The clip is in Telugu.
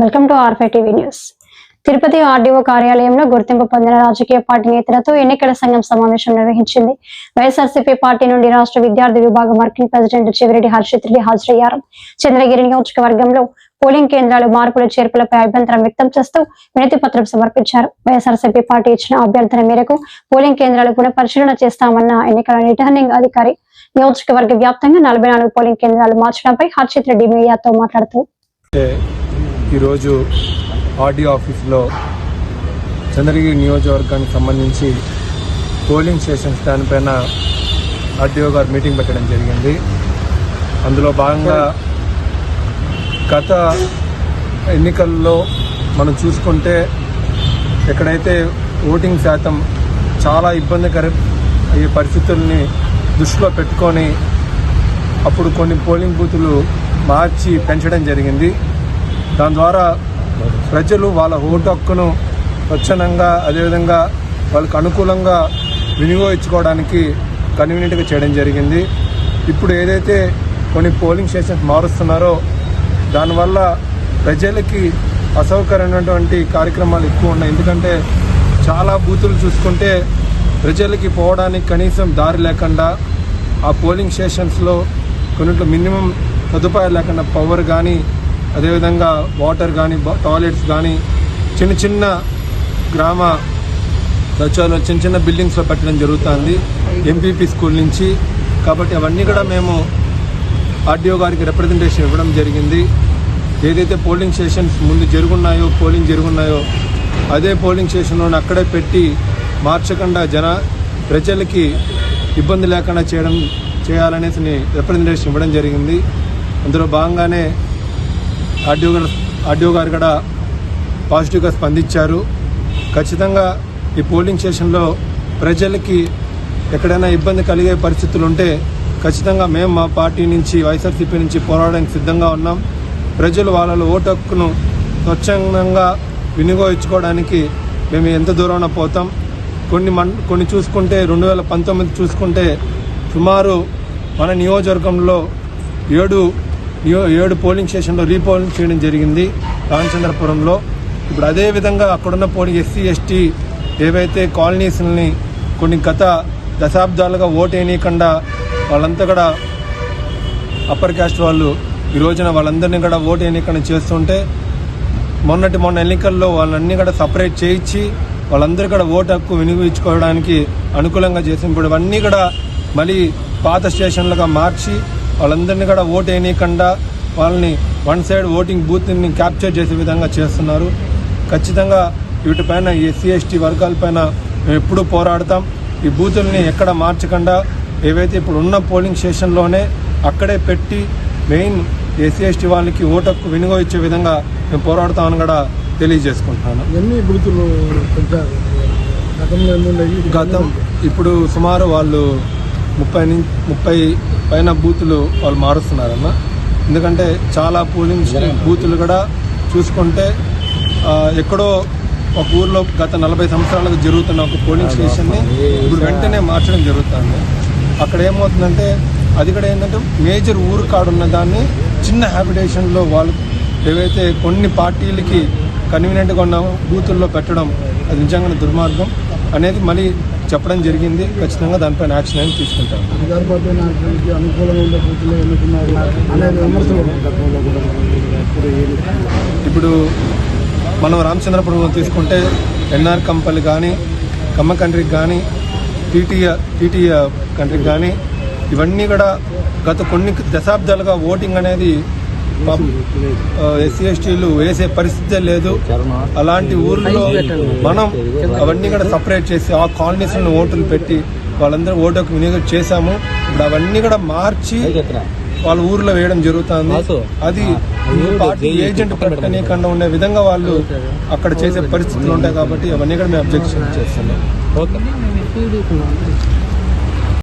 వెల్కమ్ టు ఆర్ఫై టీవీ న్యూస్. తిరుపతి ఆర్డీఓ కార్యాలయంలో గుర్తింపు పొందిన రాజకీయ పార్టీ నేతలతో ఎన్నికల సంఘం సమావేశం నిర్వహించింది. వైఎస్ఆర్సీపీ పార్టీ నుండి రాష్ట్ర విద్యార్థి విభాగం వర్కింగ్ ప్రెసిడెంట్ చివిరెడ్డి హర్షిత్ రెడ్డి హాజరయ్యారు. చంద్రగిరి నియోజకవర్గంలో పోలింగ్ కేంద్రాలు మార్పుల చేర్పులపై అభ్యంతరం వ్యక్తం చేస్తూ వినతి పత్రం సమర్పించారు. వైఎస్ఆర్సీపీ పార్టీ ఇచ్చిన అభ్యర్థన మేరకు పోలింగ్ కేంద్రాలు పునఃపరిశీలన చేస్తామన్న ఎన్నికల రిటర్నింగ్ అధికారి నియోజకవర్గ వ్యాప్తంగా నలభై నాలుగు పోలింగ్ కేంద్రాలు మార్చడంపై హర్షిత్ రెడ్డి మీడియాతో మాట్లాడుతూ ఈరోజు ఆర్డీఓ ఆఫీస్లో చంద్రగిరి నియోజకవర్గానికి సంబంధించి పోలింగ్ స్టేషన్స్ దానిపైన ఆర్డీఓ గారు మీటింగ్ పెట్టడం జరిగింది. అందులో భాగంగా గత ఎన్నికల్లో మనం చూసుకుంటే ఎక్కడైతే ఓటింగ్ శాతం చాలా ఇబ్బందికర అయ్యే పరిస్థితుల్ని దృష్టిలో పెట్టుకొని అప్పుడు కొన్ని పోలింగ్ బూతులు మార్చి పెంచడం జరిగింది. దాని ద్వారా ప్రజలు వాళ్ళ ఓటు హక్కును స్వచ్ఛందంగా అదేవిధంగా వాళ్ళకు అనుకూలంగా వినియోగించుకోవడానికి కన్వీనియంట్గా చేయడం జరిగింది. ఇప్పుడు ఏదైతే కొన్ని పోలింగ్ స్టేషన్స్ మారుస్తున్నారో దానివల్ల ప్రజలకి అసౌకర్యమైనటువంటి కార్యక్రమాలు ఎక్కువ ఉన్నాయి. ఎందుకంటే చాలా బూతులు చూసుకుంటే ప్రజలకి పోవడానికి కనీసం దారి లేకుండా ఆ పోలింగ్ స్టేషన్స్లో కొన్నిట్లో మినిమం సదుపాయాలు లేకుండా పవర్ కానీ అదేవిధంగా వాటర్ కానీ టాయిలెట్స్ కానీ చిన్న చిన్న గ్రామ సచివాలయం చిన్న చిన్న బిల్డింగ్స్లో పెట్టడం జరుగుతుంది. ఎంపీపీ స్కూల్ నుంచి. కాబట్టి అవన్నీ కూడా మేము ఆర్డీఓ గారికి రిప్రజెంటేషన్ ఇవ్వడం జరిగింది. ఏదైతే పోలింగ్ స్టేషన్స్ ముందు జరుగున్నాయో పోలింగ్ జరుగున్నాయో అదే పోలింగ్ స్టేషన్లోని అక్కడే పెట్టి మార్చకుండా జన ప్రజలకి ఇబ్బంది లేకుండా చేయడం చేయాలనేసి రిప్రజెంటేషన్ ఇవ్వడం జరిగింది. అందులో భాగంగానే ఆర్డీఓ గారు ఆర్డీఓ గారు కూడా పాజిటివ్గా స్పందించారు. ఖచ్చితంగా ఈ పోలింగ్ స్టేషన్లో ప్రజలకి ఎక్కడైనా ఇబ్బంది కలిగే పరిస్థితులు ఉంటే ఖచ్చితంగా మేము మా పార్టీ నుంచి వైఎస్ఆర్సీపీ నుంచి పోరాడడానికి సిద్ధంగా ఉన్నాం. ప్రజలు వాళ్ళ ఓటు హక్కును స్వచ్ఛందంగా వినియోగించుకోవడానికి మేము ఎంత దూరాన పోతాం? కొన్ని మన్ కొన్ని చూసుకుంటే రెండు వేల పంతొమ్మిది చూసుకుంటే సుమారు మన నియోజకవర్గంలో ఏడు ఏడు పోలింగ్ స్టేషన్లో రీపోలింగ్ చేయడం జరిగింది రామచంద్రపురంలో. ఇప్పుడు అదేవిధంగా అక్కడున్న పోలింగ్ ఎస్సీ ఎస్టీ ఏవైతే కాలనీస్ని కొన్ని గత దశాబ్దాలుగా ఓటేయనీయకుండా వాళ్ళంతా కూడా అప్పర్ కాస్ట్ వాళ్ళు ఈ రోజున వాళ్ళందరినీ కూడా ఓటేయనీయకుండా చేస్తుంటే మొన్నటి మొన్న ఎన్నికల్లో వాళ్ళన్నీ కూడా సపరేట్ చేయించి వాళ్ళందరూ కూడా ఓటు హక్కు వినియోగించుకోవడానికి అనుకూలంగా చేసి ఇప్పుడు ఇవన్నీ కూడా మళ్ళీ పాత స్టేషన్లుగా మార్చి వాళ్ళందరినీ కూడా ఓటు వేయనీయకుండా వాళ్ళని వన్ సైడ్ ఓటింగ్ బూత్ని క్యాప్చర్ చేసే విధంగా చేస్తున్నారు. ఖచ్చితంగా వీటిపైన ఎస్సీ ఎస్టీ వర్గాలపైన మేము ఎప్పుడూ పోరాడతాం. ఈ బూతుల్ని ఎక్కడ మార్చకుండా ఏవైతే ఇప్పుడు ఉన్న పోలింగ్ స్టేషన్లోనే అక్కడే పెట్టి మెయిన్ ఎస్సీ ఎస్టీ వాళ్ళకి ఓటు హక్కు వినియోగించే విధంగా మేము పోరాడతామని కూడా తెలియజేసుకుంటున్నాను. ఎన్ని బూతులు గతం ఇప్పుడు సుమారు వాళ్ళు ముప్పై నుంచి ముప్పై పైన బూతులు వాళ్ళు మారుస్తున్నారన్న ఎందుకంటే చాలా పోలింగ్ బూతులు కూడా చూసుకుంటే ఎక్కడో ఒక ఊర్లో గత నలభై సంవత్సరాలుగా జరుగుతున్న ఒక పోలింగ్ స్టేషన్ని ఇప్పుడు వెంటనే మార్చడం జరుగుతుంది. అక్కడ ఏమవుతుందంటే అది కూడా ఏంటంటే మేజర్ ఊరు కాడున్న దాన్ని చిన్న హ్యాబిటేషన్లో వాళ్ళు ఏవైతే కొన్ని పార్టీలకి కన్వీనియంట్గా ఉన్న బూతుల్లో పెట్టడం అది నిజంగానే దుర్మార్గం. అనేది మళ్ళీ చెప్పడం జరిగింది. ఖచ్చితంగా దానిపైన యాక్షన్ అనేది తీసుకుంటాం. ఇప్పుడు మనం రామచంద్రపురం తీసుకుంటే ఎన్ఆర్ కంపల్ కానీ కమ్మ కంట్రీకి కానీ టీటీఆ టీటీఆ కంట్రీకి కానీ ఇవన్నీ కూడా గత కొన్ని దశాబ్దాలుగా ఓటింగ్ అనేది ఎస్సీ ఎస్టీలు వేసే పరిస్థితే లేదు. అలాంటి ఊర్లో మనం అవన్నీ కూడా సపరేట్ చేసి ఆ కాలనీస్లను ఓటులు పెట్టి వాళ్ళందరూ ఓటుకు వినియోగం చేశాము. ఇప్పుడు అవన్నీ కూడా మార్చి వాళ్ళ ఊర్లో వేయడం జరుగుతుంది. అది పార్టీ ఏజెంట్ పెట్టనీయకుండా ఉండే విధంగా వాళ్ళు అక్కడ చేసే పరిస్థితులు ఉంటాయి కాబట్టి అవన్నీ కూడా మేము అబ్జెక్షన్ చేస్తున్నాం. ఓకే.